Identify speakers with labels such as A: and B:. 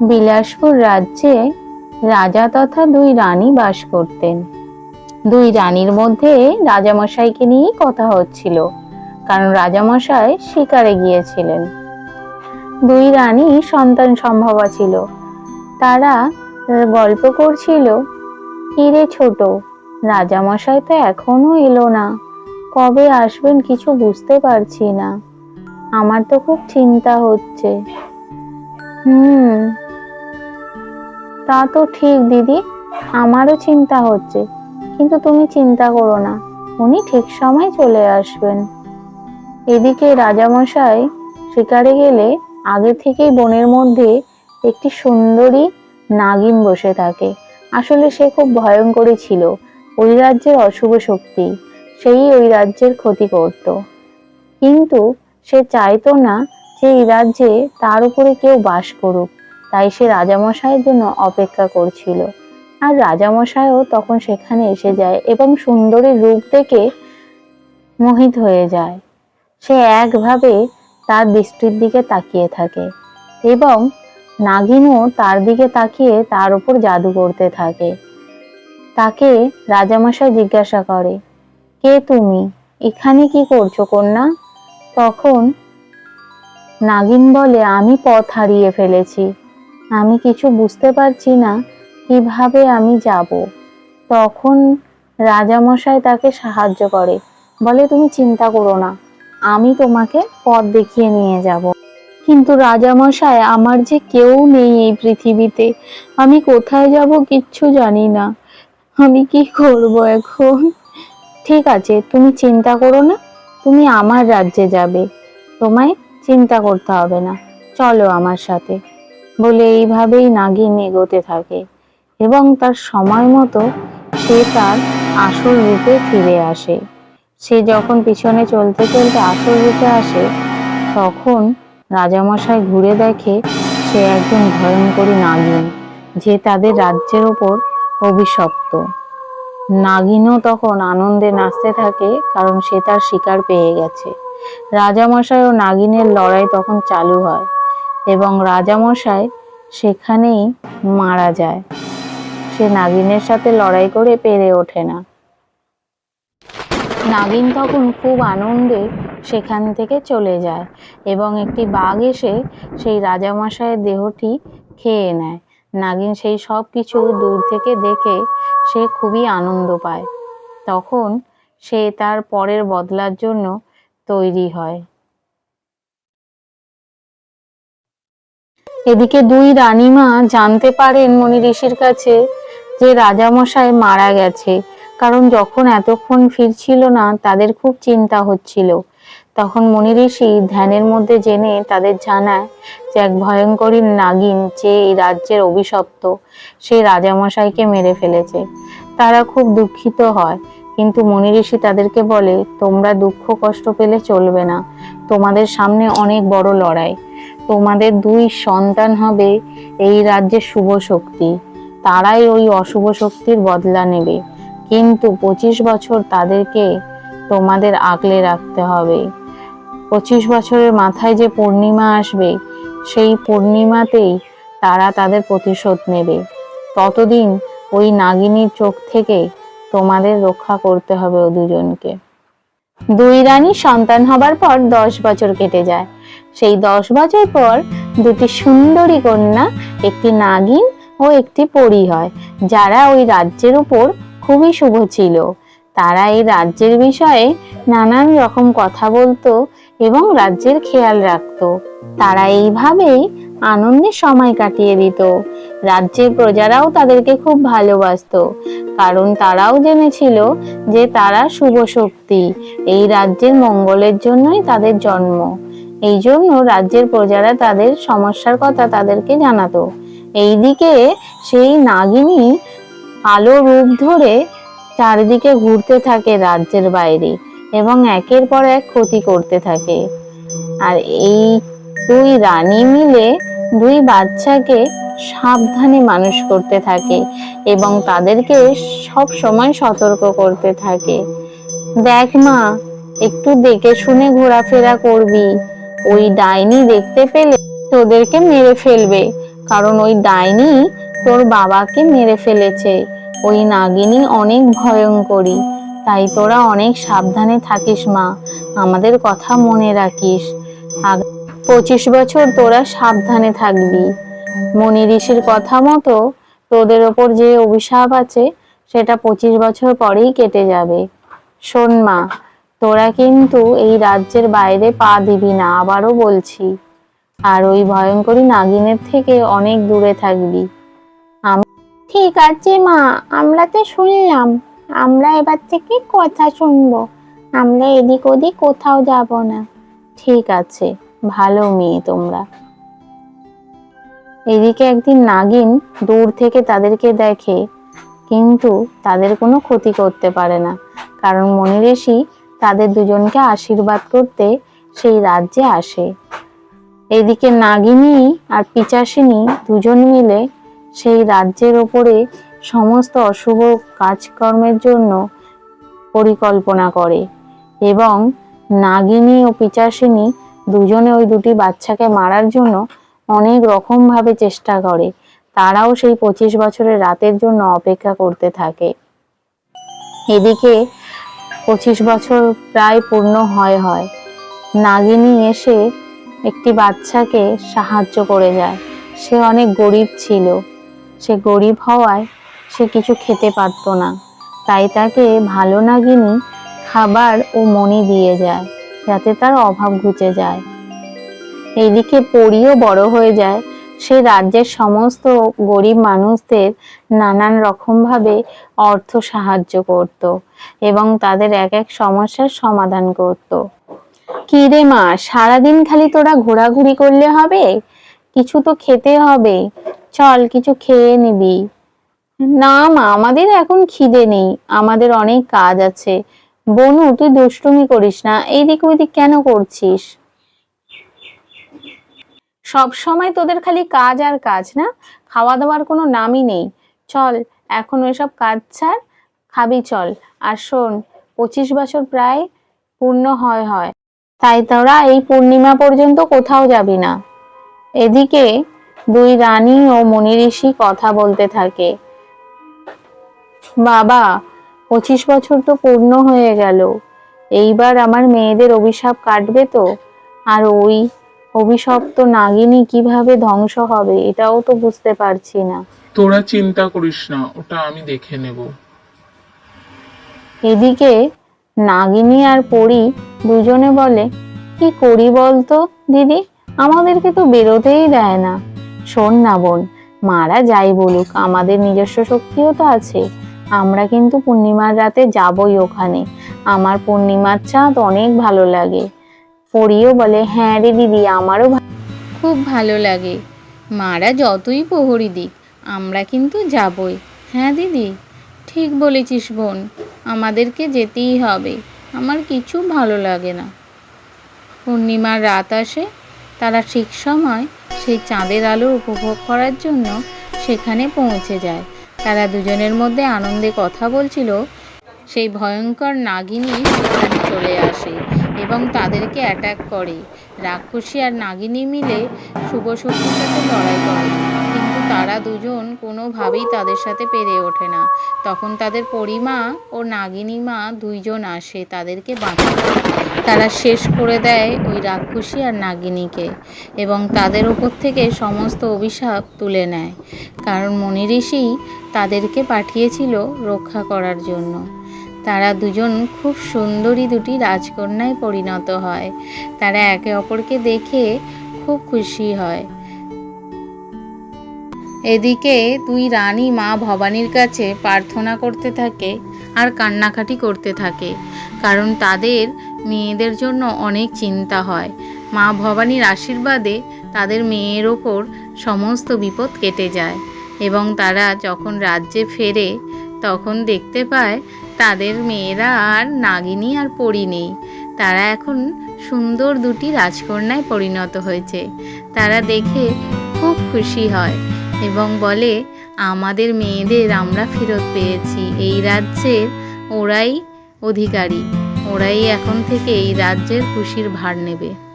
A: বিলাসপুর রাজ্যে রাজা তথা দুই রানী বাস করতেন। দুই রানীর মধ্যে রাজামশাইকে নিয়েই কথা হচ্ছিল, কারণ রাজামশাই শিকারে গিয়েছিলেন। দুই রানী সন্তান সম্ভবা ছিল। তারা গল্প করছিল, কিরে ছোট, রাজামশাই তো এখনও এলো না, কবে আসবেন কিছু বুঝতে পারছি না, আমার তো খুব চিন্তা হচ্ছে। হুম তা তো ঠিক, দিদি। আমারও চিন্তা হচ্ছে। কিন্তু তুমি চিন্তা করো না, উনি ঠিক সময় চলে আসবেন। এদিকে রাজামশাই শিকারে গেলে আগে থেকেই বনের মধ্যে একটি সুন্দরী নাগিন বসে থাকে। আসলে সে খুব ভয়ঙ্করী ছিল। ওই রাজ্যের অশুভ শক্তি, সেই ওই রাজ্যের ক্ষতি করত। কিন্তু সে চাইতো না যে এই রাজ্যে তার উপরে কেউ বাস করুক। তাই সে রাজামশাইয়ের জন্য অপেক্ষা করছিল। আর রাজামশাইও তখন সেখানে এসে যায় এবং সুন্দরী রূপ দেখে মোহিত হয়ে যায়। সে একভাবে তার দৃষ্টির দিকে তাকিয়ে থাকে এবং নাগিনও তার দিকে তাকিয়ে তার উপর জাদু করতে থাকে। তাকে রাজামশাই জিজ্ঞাসা করে, কে তুমি? এখানে কি করছ কন্যা? তখন নাগিন বলে, আমি পথ হারিয়ে ফেলেছি। আমি কিছু বুঝতে পারছি না কীভাবে আমি যাব। তখন রাজামশাই তাকে সাহায্য করে, বলে, তুমি চিন্তা করো না, আমি তোমাকে পথ দেখিয়ে নিয়ে যাব। কিন্তু রাজামশাই, আমার যে কেউ নেই এই পৃথিবীতে, আমি কোথায় যাব কিচ্ছু জানি না। আমি কি করব এখন? ঠিক আছে, তুমি চিন্তা করো না, তুমি আমার রাজ্যে যাবে, তোমায় চিন্তা করতে হবে না। চলো আমার সাথে। বলে এইভাবেই নাগিন এগোতে থাকে এবং তার সময় মতো সে তার আসল রূপে ফিরে আসে। সে যখন পিছনে চলতে চলতে আসল রূপে আসে, তখন রাজামশাই ঘুরে দেখে সে একজন ভয়ঙ্করী নাগিন, যে তাদের রাজ্যের ওপর অভিশপ্ত। নাগিনও তখন আনন্দে নাচতে থাকে কারণ সে তার শিকার পেয়ে গেছে। রাজামশাই ও নাগিনের লড়াই তখন চালু হয়। এবং রাজামশাই সেখানেই মারা যায়। সে নাগিনের সাথে লড়াই করে পেরে ওঠে না। নাগিন তখন খুব আনন্দে সেখান থেকে চলে যায় এবং একটি বাঘ এসে সেই রাজামশাইয়ের দেহটি খেয়ে নেয়। নাগিন সেই সব কিছু দূর থেকে দেখে সে খুবই আনন্দ পায়। তখন সে তার পরের বদলার জন্য তৈরি হয়। এদিকে দুই রানীমা জানতে পারেন মনি ঋষির কাছে যে রাজামশাই মারা গেছে, কারণ যখন এতক্ষণ ফিরছিল না, তাদের খুব চিন্তা হচ্ছিল। তখন মনি ঋষি ধ্যানের মধ্যে জেনে তাদের জানায় যে এক ভয়ঙ্করী নাগিন যে এই রাজ্যের অভিশপ্ত, সে রাজামশাইকে মেরে ফেলেছে। তারা খুব দুঃখিত হয়, কিন্তু মনি ঋষি তাদেরকে বলে, তোমরা দুঃখ কষ্ট পেলে চলবে না। তোমাদের সামনে অনেক বড় লড়াই। তোমাদের দুই সন্তান হবে, এই রাজ্যের শুভ শক্তি। তারাই ওই অশুভ শক্তির বদলা নেবে। কিন্তু পঁচিশ বছর তাদেরকে তোমাদের আগলে রাখতে হবে। পঁচিশ বছরের মাথায় যে পূর্ণিমা আসবে, সেই পূর্ণিমাতেই তারা তাদের প্রতিশোধ নেবে। ততদিন ওই নাগিনীর চোখ থেকে তোমাদের রক্ষা করতে হবে ও দুজনকে। দুই রানী সন্তান হবার পর দশ বছর কেটে যায়। সেই দশ বছর পর দুটি সুন্দরী কন্যা, একটি নাগিন ও একটি পরী হয়, যারা ওই রাজ্যের উপর খুবই শুভ ছিল। তারা এই রাজ্যের বিষয়ে নানান রকম কথা বলতো এবং রাজ্যের খেয়াল রাখত। তারা এইভাবেই আনন্দে সময় কাটিয়ে দিত। রাজ্যের প্রজারাও তাদেরকে খুব ভালোবাসতো, কারণ তারাও জেনেছিল যে তারা শুভ শক্তি। এই রাজ্যের মঙ্গলের জন্যই তাদের জন্ম। এই জন্য রাজ্যের প্রজারা তাদের সমস্যার কথা তাদেরকে জানাতো। এইদিকে সেই নাগিনী আলো রূপ ধরে চারিদিকে ঘুরতে থাকে রাজ্যের বাইরে এবং একের পর এক ক্ষতি করতে থাকে। আর এই দুই রানী মিলে দুই বাচ্চাকে সাবধানে মানুষ করতে থাকে এবং তাদেরকে সব সময় সতর্ক করতে থাকে। দেখ মা, একটু দেখে শুনে ঘোরাফেরা করবি। ওই ডাইনি দেখতে পেলে তোদেরকে মেরে ফেলবে, কারণ ওই ডাইনি তোর বাবাকে মেরে ফেলেছে। ওই নাগিনী অনেক ভয়ঙ্করী, তাই তোরা অনেক সাবধানে থাকিস মা, আমাদের কথা মনে রাখিস। পঁচিশ বছর তোরা সাবধানে থাকবি। মনি ঋষির কথা মতো তোদের ওপর যে অভিশাপ আছে, সেটা পঁচিশ বছর পরেই কেটে যাবে। শোন মা তোরা কিন্তু এই রাজ্যের বাইরে পা দিবি না, আবারও বলছি। আর ওই ভয়ঙ্করী নাগিনের থেকে অনেক দূরে থাকবি। ঠিক আছে মা, আমরা তো শুনলাম। আমরা এবার থেকে কথা শুনব। আমরা এদিক ওদিক কোথাও যাব না। ঠিক আছে, ভালো মেয়ে তোমরা। এদিকে একদিন নাগিন দূর থেকে তাদেরকে দেখে, কিন্তু তাদের কোনো ক্ষতি করতে পারে না। কারণ মনি ঋষি তাদের দুজনকে আশীর্বাদ করতে সেই রাজ্যে আসে। এদিকে নাগিনী আর পিচাসিনী দুজন মিলে সেই রাজ্যের ওপরে সমস্ত অশুভ কাজকর্মের জন্য পরিকল্পনা করে এবং নাগিনী ও পিচাসিনী দুজনে ওই দুটি বাচ্চাকে মারার জন্য অনেক রকমভাবে চেষ্টা করে। তারাও সেই পঁচিশ বছরের রাতের জন্য অপেক্ষা করতে থাকে। এদিকে পঁচিশ বছর প্রায় পূর্ণ হয় হয়। নাগিনী এসে একটি বাচ্চাকে সাহায্য করে যায়। সে অনেক গরিব ছিল। সে গরিব হওয়ায় সে কিছু খেতে পারত না। তাই তাকে ভালো নাগিনী খাবার ও মনি দিয়ে যায়, যাতে তার অভাব ঘুচে যায়। এইদিকে পরিও বড় হয়ে যায়। সে রাজ্যের সমস্ত গরিব মানুষদের নানান রকমভাবে অর্থ সাহায্য করত এবং তাদের এক এক সমস্যার সমাধান করত। কি রে মা, সারাদিন খালি তোরা ঘোরাঘুরি করলে হবে? কিছু তো খেতে হবে। চল, কিছু খেয়ে নিবি। না মা, আমাদের এখন খিদে নেই, আমাদের অনেক কাজ আছে। বনু, তুই দুষ্টুমি করিস না এইদিক ওইদিক কেন করছিস? সব সময় তোদের খালি কাজ আর কাজ না? খাওয়া দাওয়ার কোনো নামই নেই। চল, এখন ওইসব কাজ ছাড়, খাবি চল। আর শোন, পঁচিশ বছর প্রায় পূর্ণ হয় হয়। তাই তোরা এই পূর্ণিমা পর্যন্ত কোথাও যাবি না। এদিকে দুই রানী ও মনি ঋষি কথা বলতে থাকে। বাবা, পঁচিশ বছর তো পূর্ণ হয়ে গেল। এইবার আমার মেয়েদের অভিশাপ কাটবে তো? আর ওই অভিশপ্ত নাগিনী কীভাবে ধ্বংস হবে এটাও তো বুঝতে পারছি না।
B: তোরা চিন্তা করিস না ওটা আমি দেখে নেব।
A: এদিকে নাগিনী আর পরি দুজনে বলে কি করি বলতো দিদি? আমাদেরকে তো বেরোতেই দেয় না। শোন না বোন মারা যাই বলুক আমাদের নিজস্ব শক্তিও তো আছে। আমরা কিন্তু পূর্ণিমার রাতে যাবই ওখানে। আমার পূর্ণিমার চাঁদ অনেক ভালো লাগে। পরিও বলে হ্যাঁ রে দিদি, আমারও খুব ভালো লাগে। মারা যতই প্রহরী দিক, আমরা কিন্তু যাবই। হ্যাঁ দিদি, ঠিক বলেছিস বোন, আমাদেরকে যেতেই হবে। আমার কিছু ভালো লাগে না। পূর্ণিমার রাত আসে, তারা ঠিক সময় সেই চাঁদের আলো উপভোগ করার জন্য সেখানে পৌঁছে যায়। তারা দুজনের মধ্যে আনন্দে কথা বলছিল, সেই ভয়ঙ্কর নাগিনী সেখানে চলে আসে। এবং তাদেরকে অ্যাটাক করে। রাক্ষসী আর নাগিনী মিলে শুভ শক্তির সাথে লড়াই করে। কিন্তু তারা দুজন কোনোভাবেই তাদের সাথে পেরে ওঠে না। তখন তাদের পরিমা ও নাগিনী মা দুইজন আসে তাদেরকে বাঁচাতে তারা শেষ করে দেয় ওই রাক্ষসী আর নাগিনীকে এবং তাদের ওপর থেকে সমস্ত অভিশাপ তুলে নেয়। কারণ মনি ঋষি তাদেরকে পাঠিয়েছিল রক্ষা করার জন্য। তারা দুজন খুব সুন্দরী দুটি রাজকন্যায় পরিণত হয়। তারা একে অপরকে দেখে খুব খুশি হয়। এদিকে দুই রানী মা ভবানীর কাছে প্রার্থনা করতে থাকে আর কান্নাকাটি করতে থাকে, কারণ তাদের মেয়েদের জন্য অনেক চিন্তা হয়। মা ভবানীর আশীর্বাদে তাদের মেয়ের ওপর সমস্ত বিপদ কেটে যায় এবং তারা যখন রাজ্যে ফেরে তখন দেখতে পায় তাদের মেয়েরা আর নাগিনী আর পরি নেই। তারা এখন সুন্দর দুটি রাজকন্যায় পরিণত হয়েছে। তারা দেখে খুব খুশি হয় এবং বলে, আমাদের মেয়েদের আমরা ফেরত পেয়েছি। এই রাজ্যের ওরাই অধিকারী। ওরাই এখন থেকে এই রাজ্যের খুশির ভার নেবে।